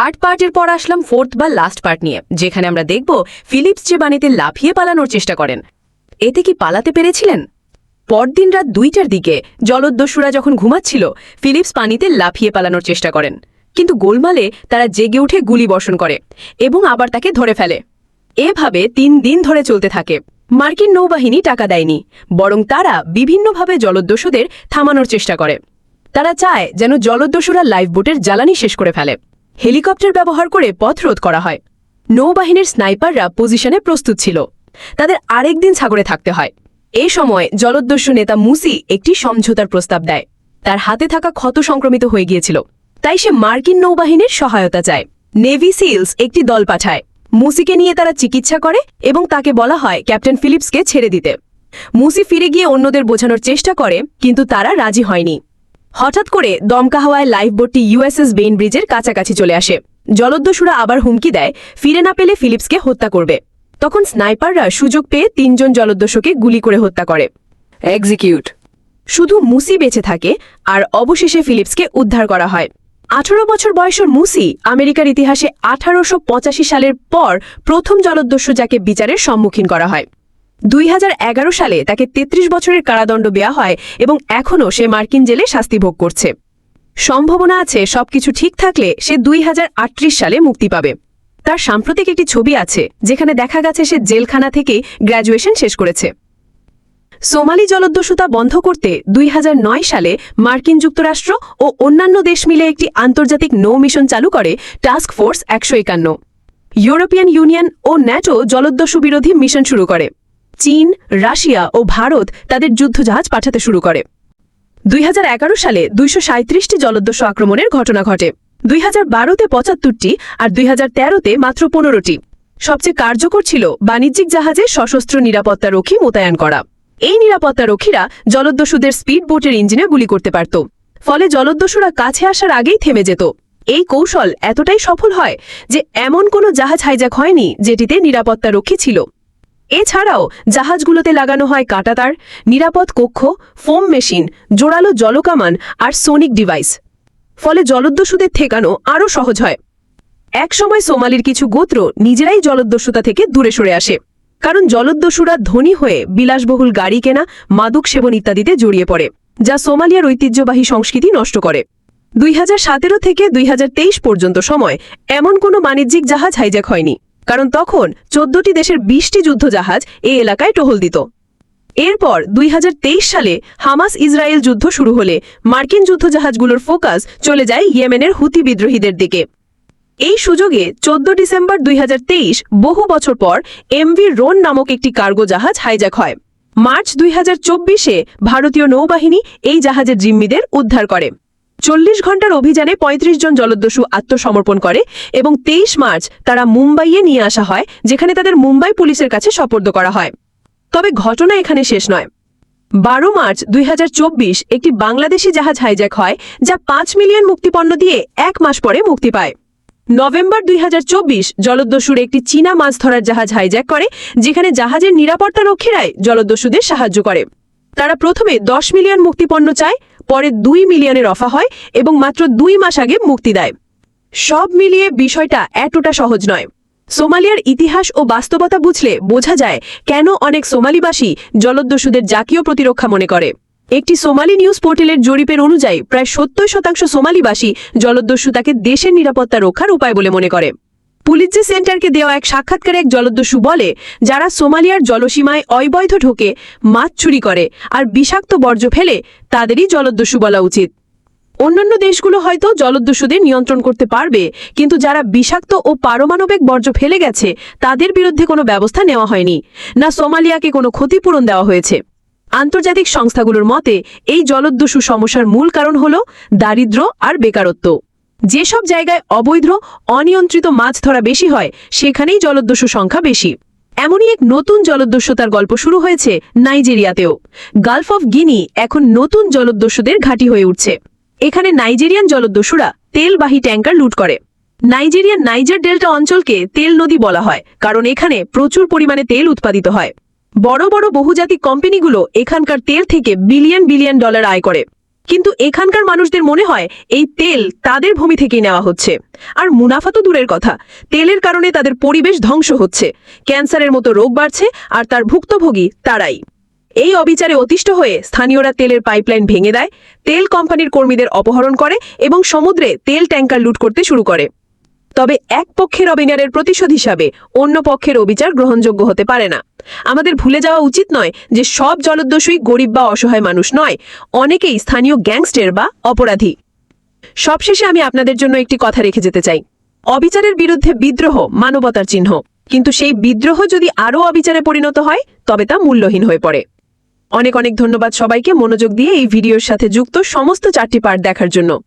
Third পার্টের পর আসলাম ফোর্থ বা লাস্ট পার্ট নিয়ে, যেখানে আমরা দেখব ফিলিপস যে বাণীতে লাফিয়ে পালানোর চেষ্টা করেন। এতে কি পালাতে পেরেছিলেন? পরদিন রাত দুইটার দিকে জলদস্যুরা যখন ঘুমাচ্ছিল, ফিলিপস পানিতে লাফিয়ে পালানোর চেষ্টা করেন। কিন্তু গোলমালে তারা জেগে উঠে গুলি বর্ষণ করে এবং আবার তাকে ধরে ফেলে। এভাবে তিন দিন ধরে চলতে থাকে। মার্কিন নৌবাহিনী টাকা দেয়নি, বরং তারা বিভিন্নভাবে জলদস্যুদের থামানোর চেষ্টা করে। তারা চায় যেন জলোদ্দস্যুরা লাইফবোটের জ্বালানি শেষ করে ফেলে। হেলিকপ্টার ব্যবহার করে পথ রোধ করা হয়। নৌবাহিনীর স্নাইপাররা পজিশনে প্রস্তুত ছিল। তাদের আরেক দিন সাগরে থাকতে হয়। এ সময় জলদস্যু নেতা মুসি একটি সমঝোতার প্রস্তাব দেয়। তার হাতে থাকা ক্ষত সংক্রমিত হয়ে গিয়েছিল। তাই সে মার্কিন নৌবাহিনীর সহায়তা চায়। নেভি সিলস একটি দল পাঠায়। মুসিকে নিয়ে তারা চিকিৎসা করে এবং তাকে বলা হয় ক্যাপ্টেন ফিলিপসকে ছেড়ে দিতে। মুসি ফিরে গিয়ে অন্যদের বোঝানোর চেষ্টা করে, কিন্তু তারা রাজি হয়নি। হঠাৎ করে দমকা হাওয়ায় লাইফবোটটি ইউএসএস বেইন ব্রিজের কাছাকাছি চলে আসে। জলোদ্দস্যুরা আবার হুমকি দেয় ফিরে না পেলে ফিলিপসকে হত্যা করবে। তখন স্নাইপাররা সুযোগ পেয়ে তিনজন জলোদ্দস্যুকে গুলি করে হত্যা করে। এক্সিকিউট শুধু মুসি বেঁচে থাকে আর অবশেষে ফিলিপসকে উদ্ধার করা হয়। আঠারো বছর বয়সের মুসি আমেরিকার ইতিহাসে আঠারোশ পঁচাশি সালের পর প্রথম জলোদ্দস্যু যাকে বিচারের সম্মুখীন করা হয়। দুই হাজার এগারো সালে তাকে ৩৩ বছরের কারাদণ্ড দেওয়া হয় এবং এখনও সে মার্কিন জেলে শাস্তি ভোগ করছে। সম্ভাবনা আছে সবকিছু ঠিক থাকলে সে দুই হাজার আটত্রিশ সালে মুক্তি পাবে। তার সাম্প্রতিক একটি ছবি আছে, যেখানে দেখা গেছে সে জেলখানা থেকে গ্র্যাজুয়েশন শেষ করেছে। সোমালি জলদস্যুতা বন্ধ করতে দুই হাজার নয় সালে মার্কিন যুক্তরাষ্ট্র ও অন্যান্য দেশ মিলে একটি আন্তর্জাতিক নৌ মিশন চালু করে টাস্ক ফোর্স একশো একান্ন। ইউরোপিয়ান ইউনিয়ন ও ন্যাটো জলদস্যু বিরোধী মিশন শুরু করে। চীন, রাশিয়া ও ভারত তাদের যুদ্ধজাহাজ পাঠাতে শুরু করে। দুই হাজার এগারো সালে দুইশো সাঁত্রিশটি জলোদ্দস্যু আক্রমণের ঘটনা ঘটে। দুই হাজার বারোতে পঁচাত্তরটি আর দুই হাজার তেরোতে মাত্র পনেরোটি। সবচেয়ে কার্যকর ছিল বাণিজ্যিক জাহাজে সশস্ত্র নিরাপত্তারক্ষী মোতায়েন করা। এই নিরাপত্তারক্ষীরা জলোদ্দস্যুদের স্পিড বোটের ইঞ্জিনে গুলি করতে পারত, ফলে জলোদ্দস্যুরা কাছে আসার আগেই থেমে যেত। এই কৌশল এতটাই সফল হয় যে এমন কোনো জাহাজ হাইজ্যাক হয়নি যেটিতে নিরাপত্তারক্ষী ছিল। এছাড়াও জাহাজগুলোতে লাগানো হয় কাঁটাতার, নিরাপদ কক্ষ, ফোম মেশিন, জোরালো জলকামান আর সোনিক ডিভাইস। ফলে জলোদ্দস্যুদের ঠেকানো আরও সহজ হয়। একসময় সোমালির কিছু গোত্র নিজেরাই জলদস্যুতা থেকে দূরে সরে আসে। কারণ জলোদ্দস্যুরা ধনী হয়ে বিলাসবহুল গাড়ি কেনা, মাদক সেবন ইত্যাদিতে জড়িয়ে পড়ে, যা সোমালিয়ার ঐতিহ্যবাহী সংস্কৃতি নষ্ট করে। দুই হাজার সতেরো থেকে দুই হাজার তেইশ পর্যন্ত সময় এমন কোনো বাণিজ্যিক জাহাজ হাইজ্যাক হয়নি। কারণ তখন চোদ্দটি দেশের বিশটি যুদ্ধজাহাজ এই এলাকায় টহল দিত। এরপর দুই হাজার তেইশ সালে হামাস ইসরায়েল যুদ্ধ শুরু হলে মার্কিন যুদ্ধজাহাজগুলোর ফোকাস চলে যায় ইয়েমেনের হুতি বিদ্রোহীদের দিকে। এই সুযোগে চোদ্দ ডিসেম্বর দুই হাজার তেইশ, বহু বছর পর এমভি রোন নামক একটি কার্গো জাহাজ হাইজ্যাক হয়। মার্চ দুই চব্বিশে ভারতীয় নৌবাহিনী এই জাহাজের জিম্মিদের উদ্ধার করে। চল্লিশ ঘণ্টার অভিযানে ৩৫ জন জলদস্যু আত্মসমর্পণ করে এবং তেইশ মার্চ তারা মুম্বাইয়ে নিয়ে আসা হয়, যেখানে তাদের মুম্বাই পুলিশের কাছে সপর্দ করা হয়। তবে ঘটনা এখানে শেষ নয়। বারো মার্চ দুই হাজার চব্বিশ একটি বাংলাদেশি জাহাজ হাইজ্যাক হয়, যা পাঁচ মিলিয়ন মুক্তিপণ্য দিয়ে এক মাস পরে মুক্তি পায়। নভেম্বর দুই জলোদ্দস্যুর একটি চীনা মাছ ধরার জাহাজ হাইজ্যাক করে, যেখানে জাহাজের নিরাপত্তা রক্ষীরাই জলদস্যুদের সাহায্য করে। তারা প্রথমে দশ মিলিয়ন মুক্তিপণ্য চায় পরে দুই মিলিয়নের অফা হয় এবং মাত্র দুই মাস আগে মুক্তি দেয়। সব মিলিয়ে বিষয়টা এতটা সহজ নয়। সোমালিয়ার ইতিহাস ও বাস্তবতা বুঝলে বোঝা যায় কেন অনেক সোমালিবাসী জলদস্যুদের জাতীয় প্রতিরক্ষা মনে করে। একটি সোমালি নিউজ পোর্টালের জরিপের অনুযায়ী প্রায় সত্তর শতাংশ সোমালিবাসী জলোদ্দস্যু তাকে দেশের নিরাপত্তা রক্ষার উপায় বলে মনে করে। পুলিশজি সেন্টারকে দেওয়া এক সাক্ষাৎকারে এক জলদস্যু বলে, যারা সোমালিয়ার জলসীমায় অবৈধ ঢোকে মাছ চুরি করে আর বিষাক্ত বর্জ্য ফেলে, তাদেরই জলোদ্দস্যু বলা উচিত। অন্যান্য দেশগুলো হয়তো জলদস্যুদের নিয়ন্ত্রণ করতে পারবে, কিন্তু যারা বিষাক্ত ও পারমাণবিক বর্জ্য ফেলে গেছে, তাদের বিরুদ্ধে কোনো ব্যবস্থা নেওয়া হয়নি, না সোমালিয়াকে কোনো ক্ষতিপূরণ দেওয়া হয়েছে। আন্তর্জাতিক সংস্থাগুলোর মতে, এই জলদস্যু সমস্যার মূল কারণ হল দারিদ্র্য আর বেকারত্ব। যেসব জায়গায় অবৈধ, অনিয়ন্ত্রিত মাছ ধরা বেশি হয়, সেখানেই জলোদ্দস্যু সংখ্যা বেশি। এমনই এক নতুন জলদস্যুতার গল্প শুরু হয়েছে নাইজেরিয়াতেও। গালফ অফ গিনি এখন নতুন জলদস্যুদের ঘাঁটি হয়ে উঠছে। এখানে নাইজেরিয়ান জলদস্যুরা তেলবাহী ট্যাঙ্কার লুট করে। নাইজেরিয়ার নাইজার ডেল্টা অঞ্চলকে তেল নদী বলা হয়, কারণ এখানে প্রচুর পরিমাণে তেল উৎপাদিত হয়। বড় বড় বহুজাতিক কোম্পানিগুলো এখানকার তেল থেকে বিলিয়ন বিলিয়ন ডলার আয় করে। কিন্তু এখানকার মানুষদের মনে হয় এই তেল তাদের ভূমি থেকেই নেওয়া হচ্ছে। আর মুনাফা তো দূরের কথা। তেলের কারণে তাদের পরিবেশ ধ্বংস হচ্ছে। ক্যান্সারের মতো রোগ বাড়ছে আর তার ভুক্তভোগী তারাই। এই অবিচারে অতিষ্ঠ হয়ে স্থানীয়রা তেলের পাইপলাইন ভেঙে দেয়, তেল কোম্পানির কর্মীদের অপহরণ করে এবং সমুদ্রে তেল ট্যাঙ্কার লুট করতে শুরু করে। তবে এক পক্ষের অবিচারের প্রতিশোধ হিসাবে অন্য পক্ষের অবিচার গ্রহণযোগ্য হতে পারে না। আমাদের ভুলে যাওয়া উচিত নয় যে সব জলদস্যুই গরিব বা অসহায় মানুষ নয়, অনেকেই স্থানীয় গ্যাংস্টার বা অপরাধী। সবশেষে আমি আপনাদের জন্য একটি কথা রেখে যেতে চাই। অবিচারের বিরুদ্ধে বিদ্রোহ মানবতার চিহ্ন। কিন্তু সেই বিদ্রোহ যদি আরও অবিচারে পরিণত হয়, তবে তা মূল্যহীন হয়ে পড়ে। অনেক অনেক ধন্যবাদ সবাইকে মনোযোগ দিয়ে এই ভিডিওর সাথে যুক্ত সমস্ত চারটি পার্ট দেখার জন্য।